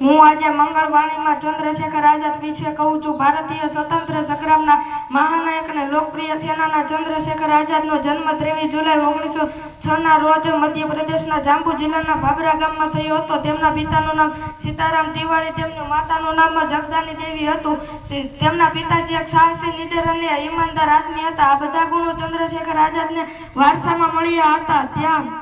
હું આજે મંગળવાણીમાં ચંદ્રશેખર આઝાદ વિશે કહું છું. ભારતીય સ્વતંત્ર સંગ્રામના મહાનાયક અને લોકપ્રિય સેનાના ચંદ્રશેખર આઝાદનો જન્મ ત્રેવીસ જુલાઈ ઓગણીસો છના રોજ મધ્યપ્રદેશના જાંબુ જિલ્લાના ભાભરા ગામમાં થયો હતો. તેમના પિતાનું નામ સીતારામ તિવારી, તેમની માતાનું નામ જગદાની દેવી હતું. તેમના પિતાજી એક સાહસી, નીડર અને ઈમાનદાર આદમી હતા. આ બધા ગુણો ચંદ્રશેખર આઝાદને વારસામાં મળ્યા હતા. ત્યાં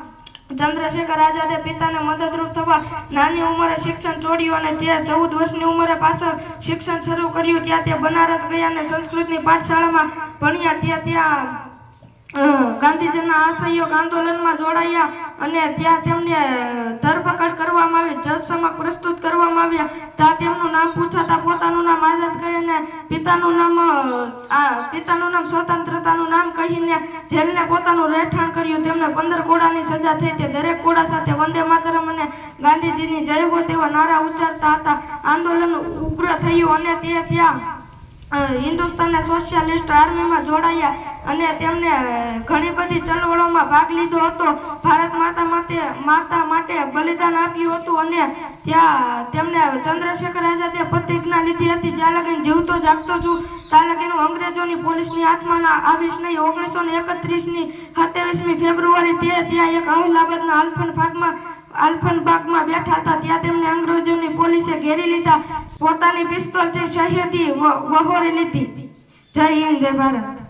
ચંદ્રશેખર આઝાદે પિતાને મદદરૂપ થવા નાની ઉંમરે શિક્ષણ છોડ્યું અને તે ચૌદ વર્ષની ઉંમરે પાછળ શિક્ષણ શરૂ કર્યું. ત્યાં તે બનારસ ગયા અને સંસ્કૃતની પાઠશાળામાં ભણ્યા. ત્યાં ત્યાં ગાંધીજીના અસહયોગ આંદોલનમાં જોડાયા અને ત્યાં તેમને ધરપકડ કરવામાં આવી જજ પ્રસ્તુત કરવામાં આવ્યા. ત્યાં તેમનું નામ પૂછાતા પોતાનું નામ આઝાદ પિતાનું નામ પિતાનું નામ સ્વતંત્રતાનું નામ કહીને જેલને પોતાનું રહેઠાણ કર્યું. તેમને પંદર કોડાની સજા થઈ તે દરેક કોડા સાથે વંદે માતરમ અને ગાંધીજીની જય હો તેવા નારા ઉચ્ચારતા હતા. આંદોલન ઉગ્ર થયું અને તે ત્યાં હિન્દુસ્તાનના સોશિયાલિસ્ટ આર્મીમાં જોડાયા અને તેમને ઘણી બધી ચળવળોમાં ભાગ લીધો હતો. ભારત માતા માટે માતા માટે બલિદાન આપ્યું હતું અને ત્યાં તેમને ચંદ્રશેખર આઝાદે પ્રતિજ્ઞા લીધી હતી, જ્યાં લગીને જીવતો જાગતો છું, ત્યાં લગીને હું અંગ્રેજોની પોલીસની હાથમાં આવીશ નહીં. ઓગણીસો ને એકત્રીસની સત્યાવીસમી ફેબ્રુઆરી તે ત્યાં એક અહલાબાદના અલ્ફન ભાગમાં, આલ્ફન બાગમાં બેઠા હતા. ત્યાં તેમને અંગ્રેજોની પોલીસે ઘેરી લીધા. પોતાની પિસ્તોલથી શહીદી વ- વહોરી લીધી. જય હિન્દ, જય ભારત.